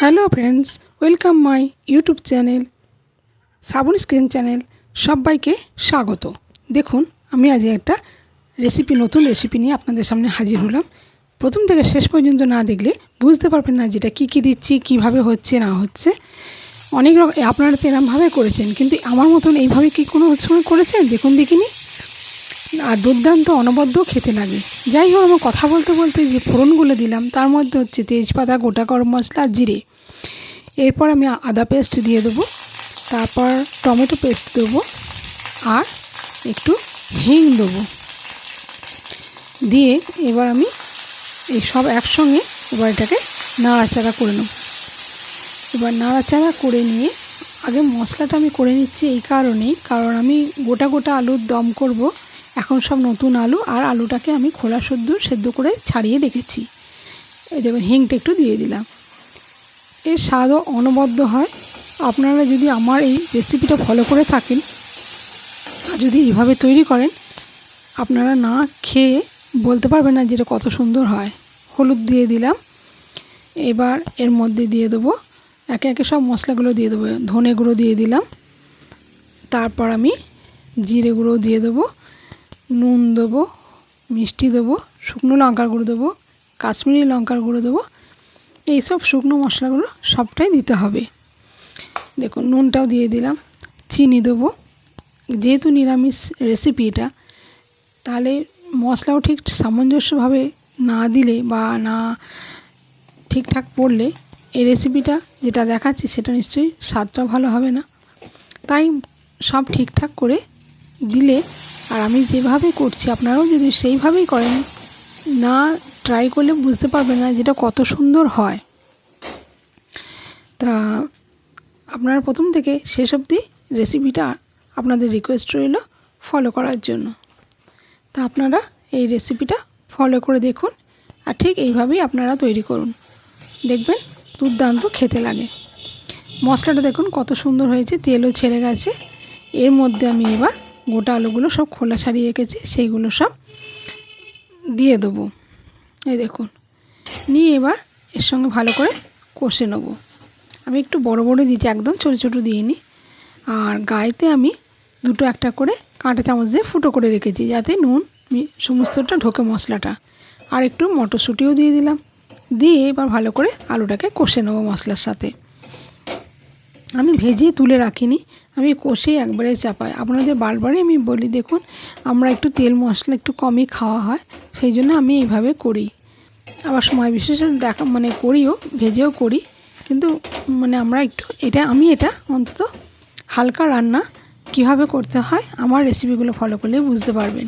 Hello friends welcome my YouTube channel Shraban screen channel সবাইকে স্বাগত। দেখুন, আমি আজ একটা রেসিপি নতুন রেসিপি নিয়ে আপনাদের সামনে হাজির হলাম। প্রথম থেকে শেষ পর্যন্ত না দেখলে বুঝতে পারবেন না যেটা কী কী দিচ্ছি, কীভাবে হচ্ছে, না হচ্ছে। অনেক রকম আপনারা তো এরমভাবে করেছেন, কিন্তু আমার মতন এইভাবে কি কোনো সময় করেছেন? দেখুন দেখিনি। আর দুর্দান্ত অনবদ্য খেতে লাগে। যাই হোক, আমার কথা বলতে বলতে যে ফোড়নগুলো দিলাম, তার মধ্যে হচ্ছে তেজপাতা, গোটা গরম মশলা, জিরে। এরপর আমি আদা পেস্ট দিয়ে দেবো, তারপর টমেটো পেস্ট দেবো আর একটু হিং দেবো। দিয়ে এবার আমি এই সব একসঙ্গে এবার এটাকে নাড়াচাড়া করে নেব। এবার নাড়াচাড়া করে নিয়ে আগে মশলাটা আমি করে নিচ্ছি এই কারণেই, কারণ আমি গোটা গোটা আলুর দম করব, এখন সব নতুন আলু আর আলুটাকে আমি খোলা সদ্য সেদ্ধ করে ছাড়িয়ে রেখেছি। এই দেখুন, হিংটা একটু দিয়ে দিলাম। এর স্বাদও অনবদ্য হয়। আপনারা যদি আমার এই রেসিপিটা ফলো করে থাকেন আর যদি এইভাবে তৈরি করেন, আপনারা না খেয়ে বলতে পারবেন না যেটা কত সুন্দর হয়। হলুদ দিয়ে দিলাম। এবার এর মধ্যে দিয়ে দেবো, একে একে সব মশলাগুলো দিয়ে দেবো। ধনে গুঁড়ো দিয়ে দিলাম। তারপর আমি জিরে গুঁড়ো দিয়ে দেবো, নুন দেবো, মিষ্টি দেবো, শুকনো লঙ্কার গুঁড়ো দেবো, কাশ্মীরি লঙ্কার গুঁড়ো দেবো এইসব শুকনো মশলাগুলো সবটাই দিতে হবে। দেখুন, নুনটাও দিয়ে দিলাম, চিনি দেবো। যেহেতু নিরামিষ রেসিপি এটা, তাহলে মশলাও ঠিক সামঞ্জস্যভাবে না দিলে বা না ঠিকঠাক পড়লে এই রেসিপিটা যেটা দেখাচ্ছি সেটা নিশ্চয়ই স্বাদটা ভালো হবে না। তাই সব ঠিকঠাক করে দিলে, আর আমি যেভাবে করছি, আপনারাও যদি সেইভাবেই করেন, না ট্রাই করলে বুঝতে পারবে না যেটা কত সুন্দর হয়। তা আপনারা প্রথম থেকে শেষ অবধি রেসিপিটা আপনাদের রিকোয়েস্ট রইল ফলো করার জন্য। তা আপনারা এই রেসিপিটা ফলো করে দেখুন আর ঠিক এইভাবেই আপনারা তৈরি করুন। দেখবেন দুর্দান্ত খেতে লাগে। মশলাটা দেখুন কত সুন্দর হয়েছে, তেলও ছেড়ে গেছে। এর মধ্যে আমি এবার গোটা আলুগুলো সব খোলা সারিয়ে রেখেছি, সেইগুলো সব দিয়ে দেবো। এই দেখুন। নিয়ে এবার এর সঙ্গে ভালো করে কষে নেব। আমি একটু বড় বড় দিয়েছি, একদম ছোটো ছোটো দিইনি। আর গায়েতে আমি দুটো একটা করে কাঁটা চামচ দিয়ে ফুটো করে রেখেছি, যাতে নুন সমস্তটা ঢোকে মশলাটা। আর একটু মটরশুঁটিও দিয়ে দিলাম। দিয়ে এবার ভালো করে আলুটাকে কষে নেব মশলার সাথে। আমি ভেজে তুলে রাখিনি, আমি কষে একবারে চাপাই। আপনাদের বারবারই আমি বলি, দেখুন, আমরা একটু তেল মশলা একটু কমই খাওয়া হয়, সেই জন্য আমি এইভাবে করি। আবার সময় বিশেষে দেখা মানে করিও, ভেজেও করি, কিন্তু মানে আমরা একটু, এটা আমি এটা অন্তত হালকা রান্না কীভাবে করতে হয়, আমার রেসিপিগুলো ফলো করলে বুঝতে পারবেন।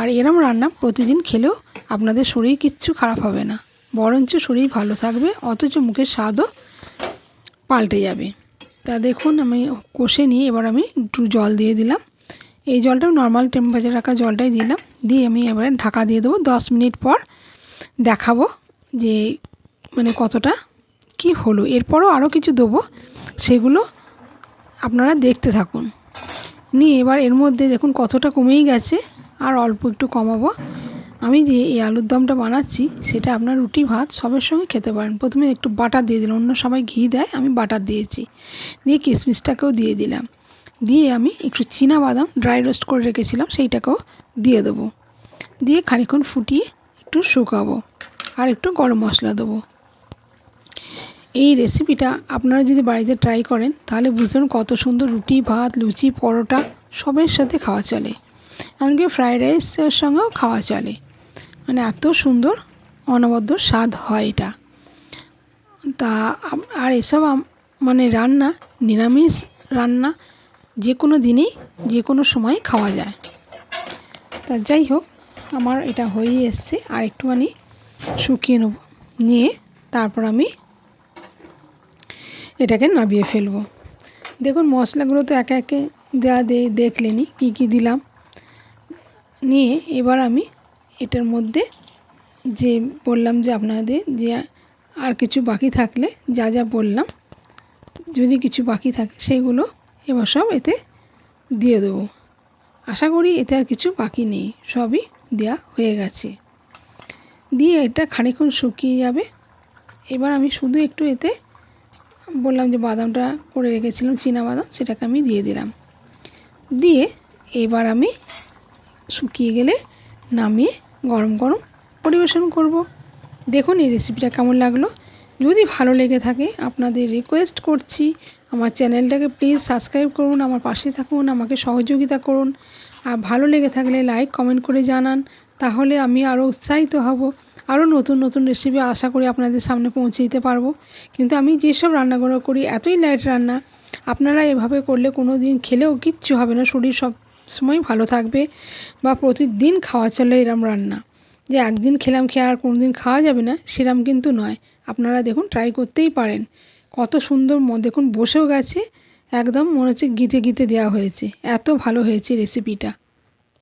আর এরম রান্না প্রতিদিন খেলেও আপনাদের শরীর কিচ্ছু খারাপ হবে না, বরঞ্চ শরীর ভালো থাকবে, অথচ মুখের স্বাদও পাল্টে যাবে। তা দেখুন, আমি কষে নিয়ে এবার আমি একটু জল দিয়ে দিলাম। এই জলটা নর্মাল টেম্পারেচার রাখা জলটাই দিলাম। দিয়ে আমি এবারে ঢাকা দিয়ে দেবো। দশ মিনিট পর দেখাবো যে মানে কতটা কি হলো। এরপরও আরও কিছু দেবো। সেগুলো আপনারা দেখতে থাকুন। নিয়ে এবার এর মধ্যে দেখুন কতটা কমেই গেছে। আর অল্প একটু কমাবো। আমি যে এই আলুর দমটা বানাচ্ছি, সেটা আপনার রুটি, ভাত সবের সঙ্গে খেতে পারেন। প্রথমে একটু বাটার দিয়ে দিলাম। অন্য সবাই ঘি দেয়, আমি বাটার দিয়েছি। দিয়ে কিশমিশটাকেও দিয়ে দিলাম। দিয়ে আমি একটু চীনা বাদাম ড্রাই রোস্ট করে রেখেছিলাম, সেইটাকেও দিয়ে দেবো। দিয়ে খানিক্ষণ ফুটিয়ে একটু শুকাবো আর একটু গরম মশলা দেবো। এই রেসিপিটা আপনারা যদি বাড়িতে ট্রাই করেন, তাহলে বুঝবেন কত সুন্দর রুটি, ভাত, লুচি, পরোটা সবের সাথে খাওয়া চলে। এমনকি ফ্রায়েড রাইসের সঙ্গেও খাওয়া চলে। মানে এত সুন্দর, অনবদ্য স্বাদ হয় এটা। তা আর এসব মানে রান্না, নিরামিষ রান্না যে কোনো দিনেই, যে কোনো সময় খাওয়া যায়। তা যাই হোক, আমার এটা হয়েই এসছে, আর একটুখানি শুকিয়ে নেব, নিয়ে তারপর আমি এটাকে নাবিয়ে ফেলব। দেখুন, মশলাগুলো তো একে একে দেওয়া দেখলেনি, কী কী দিলাম। নিয়ে এবার আমি এটার মধ্যে যে বললাম যে আপনাদের যে আর কিছু বাকি থাকলে যা যা বললাম, যদি কিছু বাকি থাকে সেগুলো এবার সব এতে দিয়ে দেবো। আশা করি এতে আর কিছু বাকি নেই, সবই দেওয়া হয়ে গেছে। দিয়ে এটা খানিক্ষণ শুকিয়ে যাবে। এবার আমি শুধু একটু এতে বললাম যে বাদামটা করে রেখেছিলাম বাদাম, সেটাকে আমি দিয়ে দিলাম। দিয়ে এবার আমি শুকিয়ে গেলে নামিয়ে গরম গরম পরিবেশন করব। দেখুন এই রেসিপিটা কেমন লাগল। যদি ভালো লেগে থাকে, আপনাদের রিকোয়েস্ট করছি, আমার চ্যানেলটাকে প্লিজ সাবস্ক্রাইব করুন, আমার পাশে থাকুন, আমাকে সহযোগিতা করুন। আর ভালো লেগে থাকলে লাইক কমেন্ট করে জানান। তাহলে আমি আরও উৎসাহিত হব আরও নতুন নতুন রেসিপি আশা করি আপনাদের সামনে পৌঁছে দিতে পারব। কিন্তু আমি যেসব রান্নাগুলো করি, এতই লাইট রান্না, আপনারা এভাবে করলে কোনো দিন খেলেও কিচ্ছু হবে না, শরীর সব সময় ভালো থাকবে বা প্রতিদিন খাওয়া চলে এরম রান্না। যে একদিন খেলাম খেয়ে আর কোনো দিন খাওয়া যাবে না, সেরম কিন্তু নয়। আপনারা দেখুন ট্রাই করতেই পারেন। কত সুন্দর দেখুন বসেও গেছে, একদম মনে হচ্ছে গিতে গিতে দেওয়া হয়েছে। এত ভালো হয়েছে রেসিপিটা